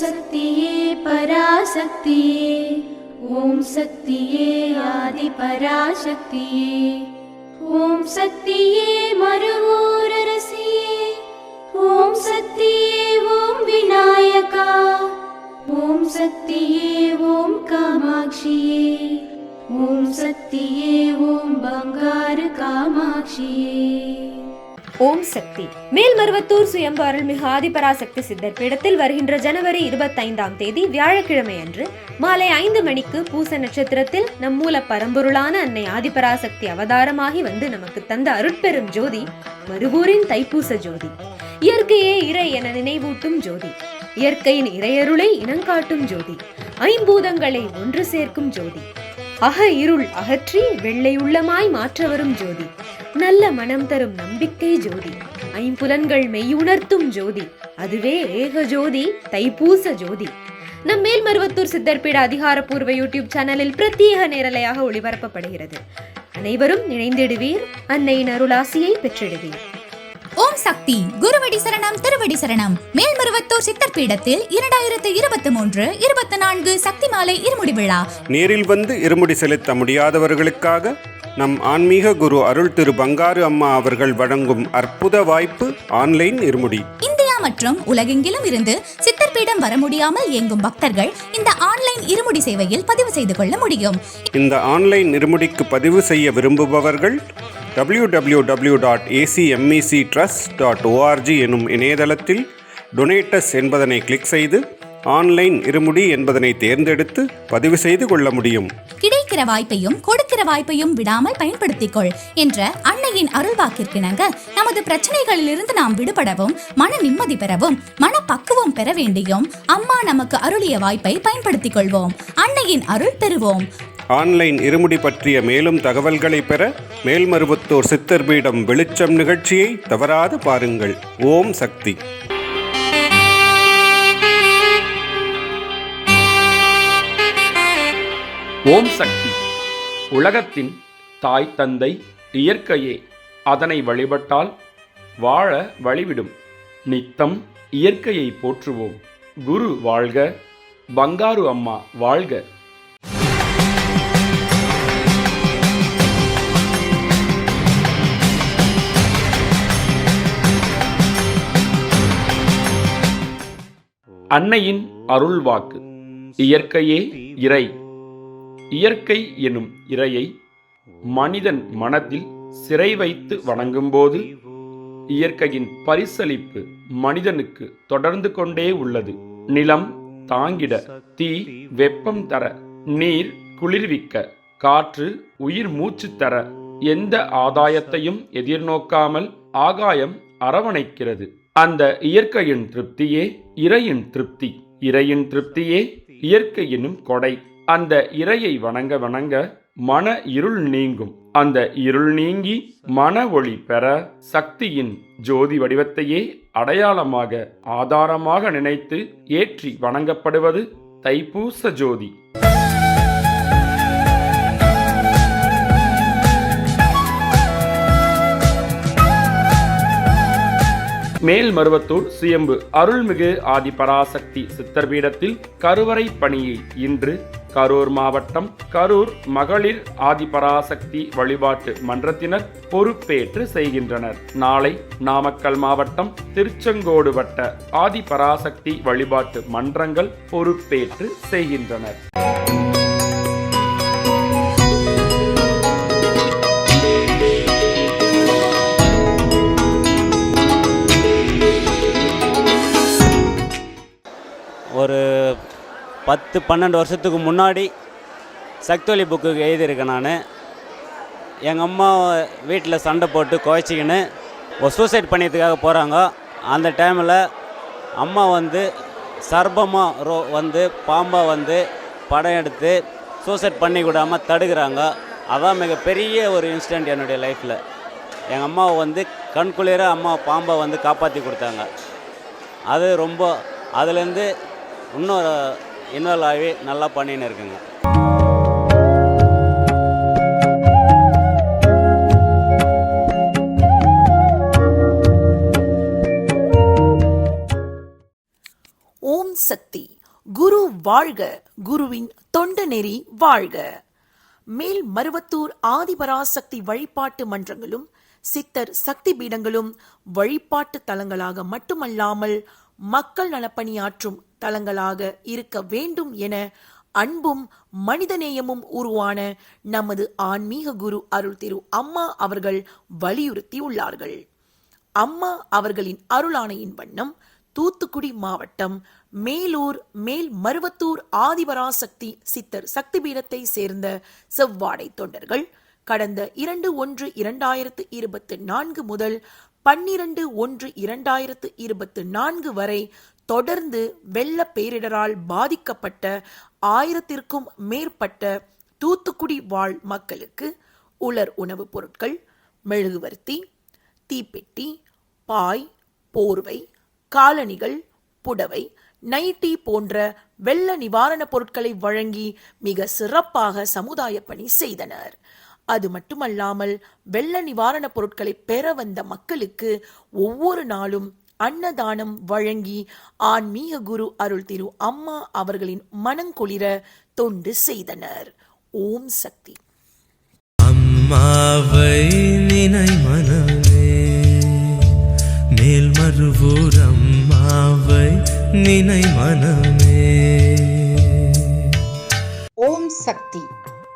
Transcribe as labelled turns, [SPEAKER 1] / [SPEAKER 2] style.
[SPEAKER 1] शक्तिये पराशक्तिये। ॐ शक्तिये आदिपराशक्तिये। ॐ शक्तिये मरुवोररसिये ॐ शक्तिये ॐ विनायका। ॐ शक्तिये ॐ कामाक्षिये। ॐ शक्तिये ॐ बङ्गारकामाक्षिये
[SPEAKER 2] ஓம் சக்தி. மேல்மருவத்தூர் சுயம்பு அருள்மிகு ஆதிபராசக்தி சித்தர் பீடத்தில் வருகின்ற ஜனவரி இருபத்தைந்தாம் தேதி வியாழக்கிழமை அன்று மாலை ஐந்து மணிக்கு பூச நட்சத்திரத்தில் நம் மூல பரம்பொருளான அன்னை ஆதிபராசக்தி அவதாரமாகி வந்து நமக்கு தந்த அருட்பெரும் ஜோதி மருவூரின் தைப்பூச ஜோதி. இயற்கையே இறை என நினைவூட்டும் ஜோதி. இயற்கையின் இறையருளை இனங்காட்டும் ஜோதி. ஐம்பூதங்களை ஒன்று சேர்க்கும் ஜோதி. அக இருள் அகற்றி வெள்ளை உள்ளமாய் மாற்ற வரும் ஜோதி. நல்ல மனம் தரும் நம்பிக்கை ஜோதி. ஐம்புலன்கள் மெய்யுணர்த்தும் ஜோதி. அதுவே ஏக ஜோதி தைப்பூச ஜோதி. நம் மேல்மருவத்தூர் சித்தர்பீட அதிகாரப்பூர்வ யூடியூப் சேனலில் பிரத்யேக நேரலையாக ஒளிபரப்பப்படுகிறது. அனைவரும் இணைந்திடுவீர். அன்னையின் அருளாசியை பெற்றிடுவீர்.
[SPEAKER 3] சக்தி. குருவடி சரணம் திருவடி சரணம். மேல்மருவத்தூர் சித்தர் பீடத்தில் இரண்டாயிரத்து இருபத்தி மூன்று இருபத்தி நான்கு சக்தி மாலை இருமுடி விழா.
[SPEAKER 4] நேரில் வந்து இருமுடி செலுத்த முடியாதவர்களுக்காக நம் ஆன்மீக குரு அருள் திரு பங்காரு அம்மா அவர்கள் வழங்கும் அற்புத வாய்ப்பு ஆன்லைன் இருமுடி.
[SPEAKER 3] இந்தியா மற்றும் உலகெங்கிலும் இருந்து சித்தர் பீடம் வர முடியாமல் இயங்கும் பக்தர்கள் இந்த ஆன்லைன் இருமுடி சேவையில் பதிவு செய்து கொள்ள முடியும்.
[SPEAKER 4] இந்த ஆன்லைன் இருமுடிக்கு பதிவு செய்ய விரும்புபவர்கள் W W W dot ACMEC trust dot ORG எனும் இணையதளத்தில் டொனேட்டஸ் என்பதனை கிளிக் செய்து ஆன்லைன் இருமுடி என்பதனை தேர்ந்தெடுத்து பதிவு செய்து கொள்ள முடியும்.
[SPEAKER 3] கிடைக்கிற வாய்ப்பையும் கொடுக்கிற வாய்ப்பையும் விடாமல் பயன்படுத்திக்கொள் என்ற அன்னையின் அருள்வாக்கிற்கிணங்க நமது பிரச்சனைகளிலிருந்து நாம் விடுபடவும் மன நிம்மதி பெறவும் மனப்பக்குவம் பெற வேண்டியும் அம்மா நமக்கு அருளிய வாய்ப்பை பயன்படுத்திக் கொள்வோம். அன்னையின் அருள் பெறுவோம்.
[SPEAKER 4] ஆன்லைன் இருமுடி பற்றிய மேலும் தகவல்களை பெற மேல்மருவத்தூர் சித்தர் பீடம் வெளிச்சம் நிகழ்ச்சியை தவறாது பாருங்கள். ஓம் சக்தி.
[SPEAKER 5] ஓம் சக்தி. உலகத்தின் தாய் தந்தை இயற்கையே அதனை வழிபட்டால் வாழ வழிவிடும். நித்தம் இயற்கையை போற்றுவோம். குரு வாழ்க பங்காரு அம்மா வாழ்க. அன்னையின் அருள்வாக்கு. இயற்கையே இறை. இயற்கை எனும் இறையை மனிதன் மனத்தில் சிறை வைத்து வணங்கும்போது இயற்கையின் பரிசளிப்பு மனிதனுக்கு தொடர்ந்து கொண்டே உள்ளது. நிலம் தாங்கிட தீ வெப்பம் தர நீர் குளிர்விக்க காற்று உயிர் மூச்சு தர எந்த ஆதாயத்தையும் எதிர்நோக்காமல் ஆகாயம் அரவணைக்கிறது. அந்த இயற்கையின் திருப்தியே இறையின் திருப்தி. இறையின் திருப்தியே இயற்கையினும் கொடை. அந்த இறையை வணங்க வணங்க மன இருள் நீங்கும். அந்த இருள் நீங்கி மன ஒளி பெற சக்தியின் ஜோதி வடிவத்தையே அடையாளமாக ஆதாரமாக நினைத்து ஏற்றி வணங்கப்படுவது தைப்பூச ஜோதி. மேல்மருவத்தூர் சுயம்பு அருள்மிகு ஆதிபராசக்தி சித்தர் பீடத்தில் கருவறை பணியை இன்று கரூர் மாவட்டம் கரூர் மகளிர் ஆதிபராசக்தி வழிபாட்டு மன்றத்தினர் பொறுப்பேற்று செய்கின்றனர். நாளை நாமக்கல் மாவட்டம் திருச்செங்கோடு வட்ட ஆதிபராசக்தி வழிபாட்டு மன்றங்கள் பொறுப்பேற்று செய்கின்றனர்.
[SPEAKER 6] பத்து பன்னெண்டு வருஷத்துக்கு முன்னாடி சக்தொலி புக்கு எழுதியிருக்கேன் நான். எங்கள் அம்மா வீட்டில் சண்டை போட்டு குவைச்சிக்கின்னு ஒரு சூசைட் பண்ணியதுக்காக போகிறாங்க அந்த டைமில் அம்மா வந்து சர்பமாக ரோ வந்து பாம்பாக வந்து படம் எடுத்து சூசைட் பண்ணி விடாமல் தடுக்கிறாங்க. அதான் மிகப்பெரிய ஒரு இன்சிடெண்ட் என்னுடைய லைஃப்பில் எங்கள் அம்மாவை வந்து கண்குளிர அம்மா பாம்பை வந்து காப்பாற்றி கொடுத்தாங்க. அது ரொம்ப அதுலேருந்து இன்னொரு இன்வால்வ் ஆகி நல்லா பண்ணின்னு இருக்குங்க.
[SPEAKER 7] ஓம் சக்தி. குரு வாழ்க குருவின் தொண்ட நெறி வாழ்க. மேல் மருவத்தூர் ஆதிபராசக்தி வழிபாட்டு மன்றங்களும் சித்தர் சக்தி பீடங்களும் வழிபாட்டு தலங்களாக மட்டுமல்லாமல் மக்கள் நலப்பணியாற்றும் தலங்களாக இருக்க வேண்டும் என அன்பும் மனிதநேயமும் உருவான நமது ஆன்மீக குரு அருள் திரு அம்மா அவர்கள் வலியுறுத்தியுள்ளார்கள். அம்மா அவர்களின் அருளாணையின் வண்ணம் தூத்துக்குடி மாவட்டம் மேலூர் மேல் மருவத்தூர் ஆதிபராசக்தி சித்தர் சக்தி பீடத்தை சேர்ந்த செவ்வாடை தொண்டர்கள் கடந்த இரண்டு ஒன்று இரண்டாயிரத்து இருபத்து நான்கு முதல் பன்னிரண்டு ஒன்று இரண்டாயிரத்து இருபத்து நான்கு வரை தொடர்ந்து வெள்ள பேரிடரால் பாதிக்கப்பட்ட ஆயிரத்திற்கும் மேற்பட்ட தூத்துக்குடி வாழ் மக்களுக்கு உலர் உணவுப் பொருட்கள் மெழுகுவர்த்தி தீப்பெட்டி பாய் போர்வை காலணிகள் புடவை நைட்டி போன்ற வெள்ள நிவாரணப் பொருட்களை வழங்கி மிக சிறப்பாக சமுதாய பணி செய்தனர். அது மட்டுமல்லாமல் வெள்ள நிவாரணப் பொருட்களை பெற வந்த மக்களுக்கு ஒவ்வொரு நாளும் அன்னதானம் வழங்கி ஆன்மீக குரு அருள் திரு அம்மா அவர்களின் மனங்குளிர தொண்டு செய்தனர். ஓம் சக்தி.
[SPEAKER 8] அம்மாவை நினை மனமே மேல் மறுவூர் அம்மாவை நினை மனமே.
[SPEAKER 9] ஓம் சக்தி.